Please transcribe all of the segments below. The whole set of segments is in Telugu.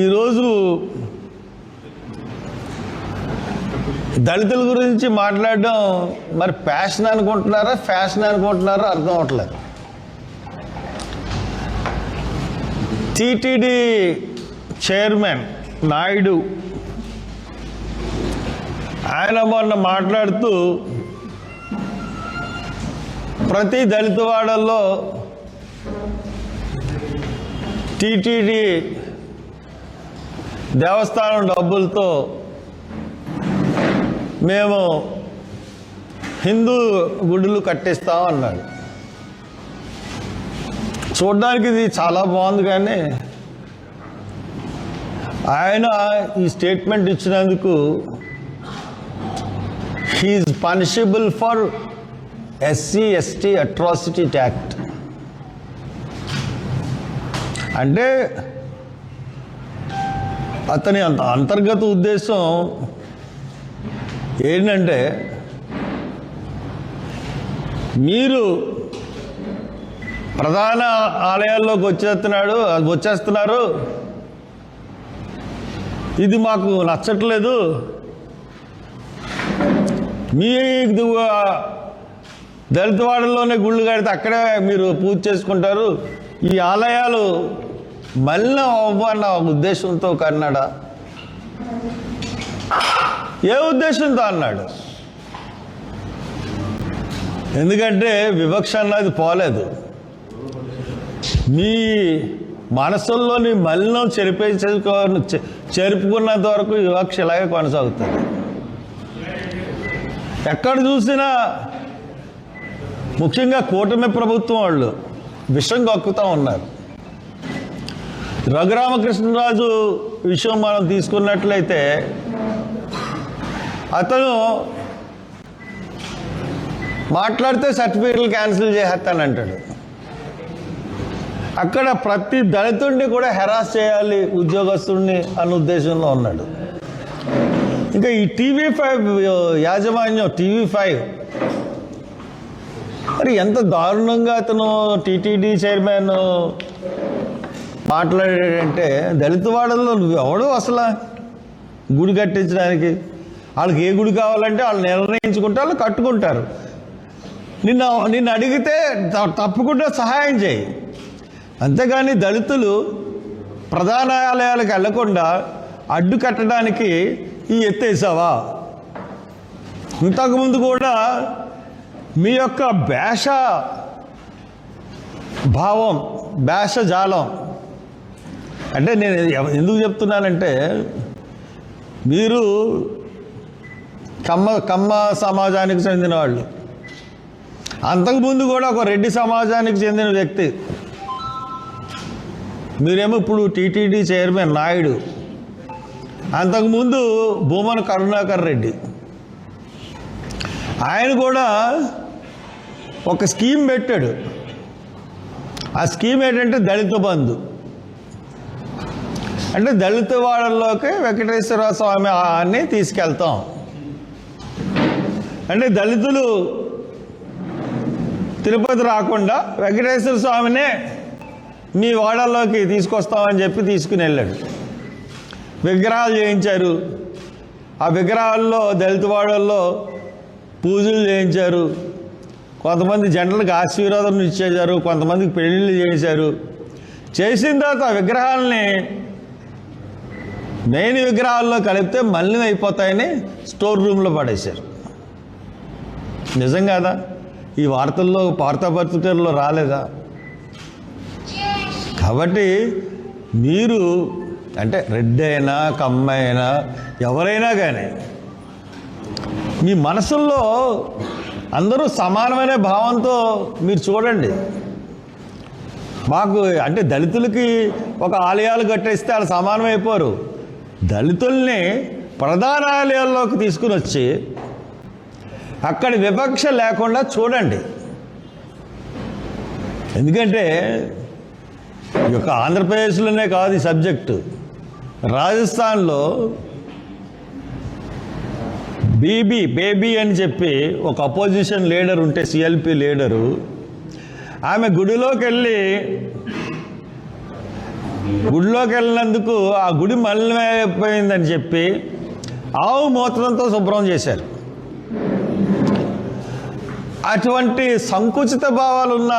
ఈరోజు దళితుల గురించి మాట్లాడడం మరి ప్యాషన్ అనుకుంటున్నారా ఫ్యాషన్ అనుకుంటున్నారా అర్థం అవట్లేదు. టీటీడీ చైర్మన్ నాయుడు ఆయన మొన్న మాట్లాడుతూ ప్రతి దళిత వాడల్లో టీటీడీ దేవస్థానం డబ్బులతో మేము హిందూ గుడులు కట్టిస్తాం అన్నాడు. చూడడానికి ఇది చాలా బాగుంది కానీ ఆయన ఈ స్టేట్మెంట్ ఇచ్చినందుకు he is punishable for SC ST atrocity act. అంటే అతని అంత అంతర్గత ఉద్దేశం ఏంటంటే మీరు ప్రధాన ఆలయాల్లోకి వచ్చేస్తున్నాడు వచ్చేస్తున్నారు. ఇది మాకు నచ్చట్లేదు. మీ దళితవాడలోనే గుళ్ళు కడితే అక్కడే మీరు పూజ చేసుకుంటారు. ఈ ఆలయాలు మళ్ళీ అవ్వన్న ఉద్దేశంతో కన్నాడా? ఏ ఉద్దేశంతో అన్నాడు? ఎందుకంటే వివక్ష అన్నది పోలేదు. మీ మనసుల్లోని మలినం చెరిపేసుకో చెరుపుకున్నంత వరకు వివక్ష ఇలాగే కొనసాగుతుంది. ఎక్కడ చూసినా ముఖ్యంగా కూటమి ప్రభుత్వం వాళ్ళు విషం కక్కుతూ ఉన్నారు. రఘురామకృష్ణరాజు విషయం మనం తీసుకున్నట్లయితే అతను మాట్లాడితే సర్టిఫికెట్లు క్యాన్సిల్ చేసేస్తానంటాడు అక్కడ ప్రతి దళితుడిని కూడా హెరాస్ చేయాలి ఉద్యోగస్తుడిని అన్న ఉద్దేశంలో ఉన్నాడు. ఇంకా ఈ టీవీ ఫైవ్ యాజమాన్యం టీవీ ఫైవ్ మరి ఎంత దారుణంగా అతను టీటీడీ చైర్మన్ మాట్లాడాడంటే దళిత వాడల్లో నువ్వు ఎవడు అసలు గుడి కట్టించడానికి? వాళ్ళకి ఏ గుడి కావాలంటే వాళ్ళు నిర్ణయించుకుంటే వాళ్ళు కట్టుకుంటారు. నిన్న నిన్ను అడిగితే తప్పకుండా సహాయం చేయి. అంతేగాని దళితులు ప్రధానాలయాలకు వెళ్ళకుండా వెళ్ళకుండా అడ్డు కట్టడానికి ఈ ఎత్తేసావా? ఇంతకుముందు కూడా మీ యొక్క భాష భావం భాష జాలం అంటే నేను ఎందుకు చెప్తున్నానంటే మీరు కమ్మ కమ్మ సమాజానికి చెందిన వాళ్ళు. అంతకుముందు కూడా ఒక రెడ్డి సమాజానికి చెందిన వ్యక్తి. మీరేమో ఇప్పుడు టీటీడీ చైర్మన్ నాయుడు. అంతకుముందు భూమన కరుణాకర్ రెడ్డి. ఆయన కూడా ఒక స్కీమ్ పెట్టాడు. ఆ స్కీమ్ ఏంటంటే దళిత బంధు. అంటే దళిత వాళ్ళలోకి వెంకటేశ్వర స్వామి అని తీసుకెళ్తాం. అంటే దళితులు తిరుపతి రాకుండా వెంకటేశ్వర స్వామినే మీ వాడల్లోకి తీసుకొస్తామని చెప్పి తీసుకుని వెళ్ళాడు విగ్రహాలు చేయించారు. ఆ విగ్రహాల్లో దళిత వాడల్లో పూజలు చేయించారు. కొంతమంది జంటలకు ఆశీర్వాదం ఇచ్చేశారు. కొంతమందికి పెళ్ళిళ్ళు చేశారు. చేసిన తర్వాత ఆ విగ్రహాలని మెయిన్ విగ్రహాల్లో కలిపితే మలినం అయిపోతాయని స్టోర్ రూమ్లో పడేశారు. నిజం కాదా ఈ వార్తల్లో వార్తాపత్రికల్లో రాలేదా? కాబట్టి మీరు అంటే రెడ్డి అయినా కమ్మ అయినా ఎవరైనా కానీ మీ మనసుల్లో అందరూ సమానమైన భావంతో మీరు చూడండి. మాకు అంటే దళితులకి ఒక ఆలయాలు కట్టేస్తే వాళ్ళు సమానమైపోరు. దళితుల్ని ప్రధానాలయాల్లోకి తీసుకుని వచ్చి అక్కడ వివక్ష లేకుండా చూడండి. ఎందుకంటే ఈ యొక్క ఆంధ్రప్రదేశ్లోనే కాదు ఈ సబ్జెక్టు. రాజస్థాన్లో బీబీ బేబీ అని చెప్పి ఒక అపోజిషన్ లీడర్ ఉంటే సిఎల్పి లీడరు ఆమె గుడిలోకి వెళ్ళి గుడిలోకి వెళ్ళినందుకు ఆ గుడి మలినమైపోయిందని చెప్పి ఆవు మూత్రంతో శుభ్రం చేశారు. అటువంటి సంకుచిత భావాలు ఉన్న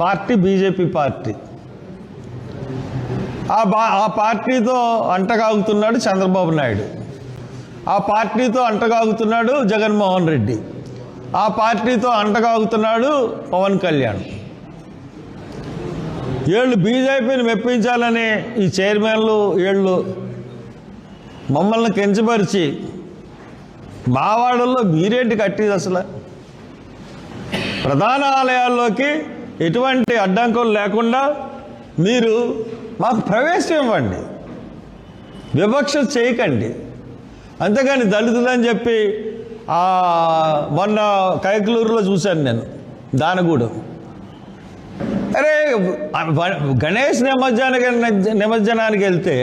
పార్టీ బీజేపీ పార్టీ. ఆ బా ఆ పార్టీతో అంటగాగుతున్నాడు చంద్రబాబు నాయుడు. ఆ పార్టీతో అంటగాగుతున్నాడు జగన్మోహన్ రెడ్డి. ఆ పార్టీతో అంటగాగుతున్నాడు పవన్ కళ్యాణ్. వీళ్ళు బీజేపీని మెప్పించాలని ఈ చైర్మన్లు వీళ్ళు మమ్మల్ని కించపరిచి మావాడల్లో మీరేంటి కట్టేది అసలు? ప్రధాన ఆలయాల్లోకి ఎటువంటి అడ్డంకులు లేకుండా మీరు మాకు ప్రవేశం ఇవ్వండి. వివక్ష చేయకండి. అంతేగాని దళితులని చెప్పి మొన్న కైకలూరులో చూశాను నేను దానగూడెం. అరే గణేష్ నిమజ్జనానికి నిమజ్జనానికి వెళ్తే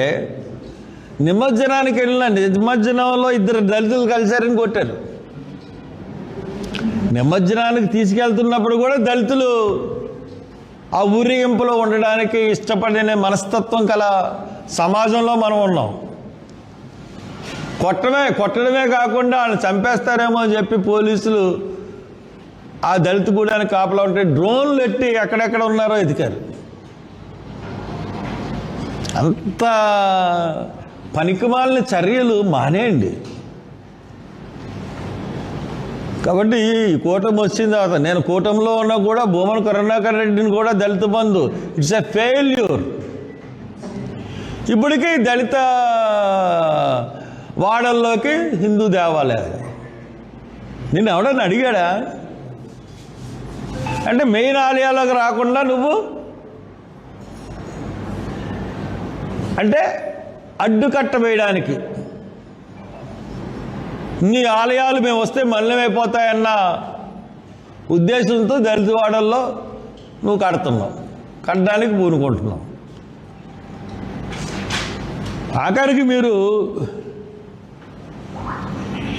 నిమజ్జనానికి వెళ్ళిన నిమజ్జనంలో ఇద్దరు దళితులు కలిశారని కొట్టారు. నిమజ్జనానికి తీసుకెళ్తున్నప్పుడు కూడా దళితులు ఆ ఊరేగింపులో ఉండడానికి ఇష్టపడిన మనస్తత్వం కల సమాజంలో మనం ఉన్నాం. కొట్టడమే కొట్టడమే కాకుండా వాళ్ళు చంపేస్తారేమో అని చెప్పి పోలీసులు ఆ దళిత గూడానికి కాపలా ఉంటే డ్రోన్లు ఎట్టి ఎక్కడెక్కడ ఉన్నారో ఎదికారు అంత పనికిమాలిన చర్యలు మానేయండి. కాబట్టి ఈ కూటమి వచ్చిన తర్వాత నేను కూటమిలో ఉన్నా కూడా భూమన కరుణాకర్ రెడ్డిని కూడా దళిత బంధు. It's a failure. ఇప్పటికీ దళిత వాడల్లోకి హిందూ దేవాలయాలు. నిన్న ఎవడన్నా అడిగాడా? అంటే మెయిన్ ఆలయాలకు రాకుండా నువ్వు అంటే అడ్డుకట్ట వేయడానికి. నీ ఆలయాలు మేము వస్తే మలినమైపోతాయన్న ఉద్దేశంతో దళితవాడల్లో నువ్వు కడుతున్నావు. కట్టడానికి పూనుకుంటున్నావు. ఆఖరికి మీరు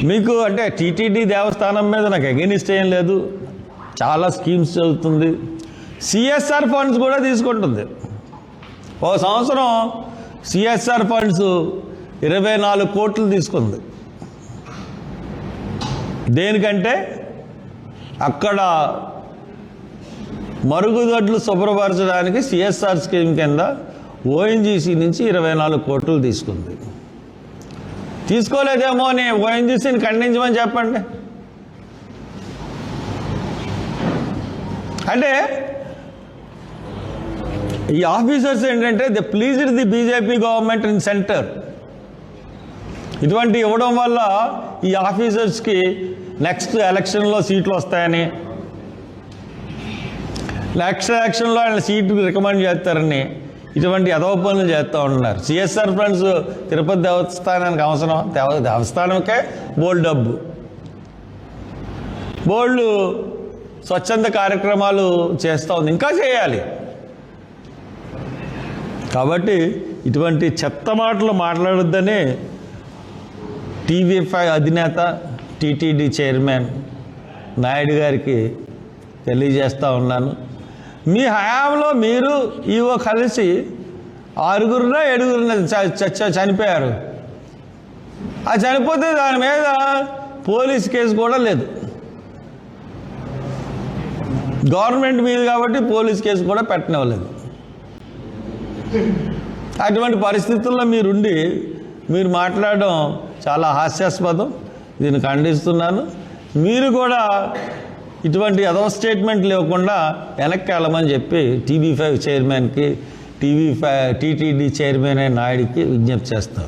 మీకు అంటే టీటీడీ దేవస్థానం మీద నాకు అగెనిస్ట్ ఏం లేదు. చాలా స్కీమ్స్ చదువుతుంది సిఎస్ఆర్ ఫండ్స్ కూడా తీసుకుంటుంది. ఒక సంవత్సరం సిఎస్ఆర్ ఫండ్స్ ఇరవై నాలుగు కోట్లు తీసుకుంది. దేనికంటే అక్కడ మరుగుదొడ్లు శుభ్రపరచడానికి సిఎస్ఆర్ స్కీమ్ కింద ఓఎన్జీసీ నుంచి ఇరవై నాలుగు కోట్లు తీసుకుంది. తీసుకోలేదేమో అని ఓఎన్జీసీని ఖండించమని చెప్పండి. అంటే ఈ ఆఫీసర్స్ ఏంటంటే the pleased the BJP government in centre ఇటువంటి ఇవ్వడం వల్ల ఈ ఆఫీసర్స్కి నెక్స్ట్ ఎలక్షన్లో సీట్లు వస్తాయని నెక్స్ట్ ఎలక్షన్లో ఆయన సీట్ రికమెండ్ చేస్తారని ఇటువంటి అదవ పనులు చేస్తూ ఉంటున్నారు. సిఎస్ఆర్ ఫ్రెండ్స్ తిరుపతి దేవస్థానానికి అవసరం దేవ దేవస్థానంకే బోల్డ్ డబ్బు. బోల్డ్ స్వచ్ఛంద కార్యక్రమాలు చేస్తూ ఉంది. ఇంకా చేయాలి. కాబట్టి ఇటువంటి చెత్త మాటలు మాట్లాడొద్దని టీవీ ఫైవ్ అధినేత టీటీడీ చైర్మన్ నాయుడు గారికి తెలియజేస్తూ ఉన్నాను. మీ హయాంలో మీరు ఈవో కలిసి ఆరుగురున ఏడుగురున చ- చ- చ- చనిపోయారు. ఆ చనిపోతే దాని మీద పోలీస్ కేసు కూడా లేదు. గవర్నమెంట్ మీద కాబట్టి పోలీస్ కేసు కూడా పెట్టనివ్వలేదు. అటువంటి పరిస్థితుల్లో మీరుండి మీరు మాట్లాడడం చాలా హాస్యాస్పదం. దీన్ని ఖండిస్తున్నాను. మీరు కూడా ఇటువంటి ఎదవ స్టేట్మెంట్ లేకుండా వెనక్కి వెళ్ళమని చెప్పి టీవీ ఫైవ్ చైర్మన్కి టీవీ ఫైవ్ టీటీడీ చైర్మన్ అయిన నాయుడికి విజ్ఞప్తి చేస్తాం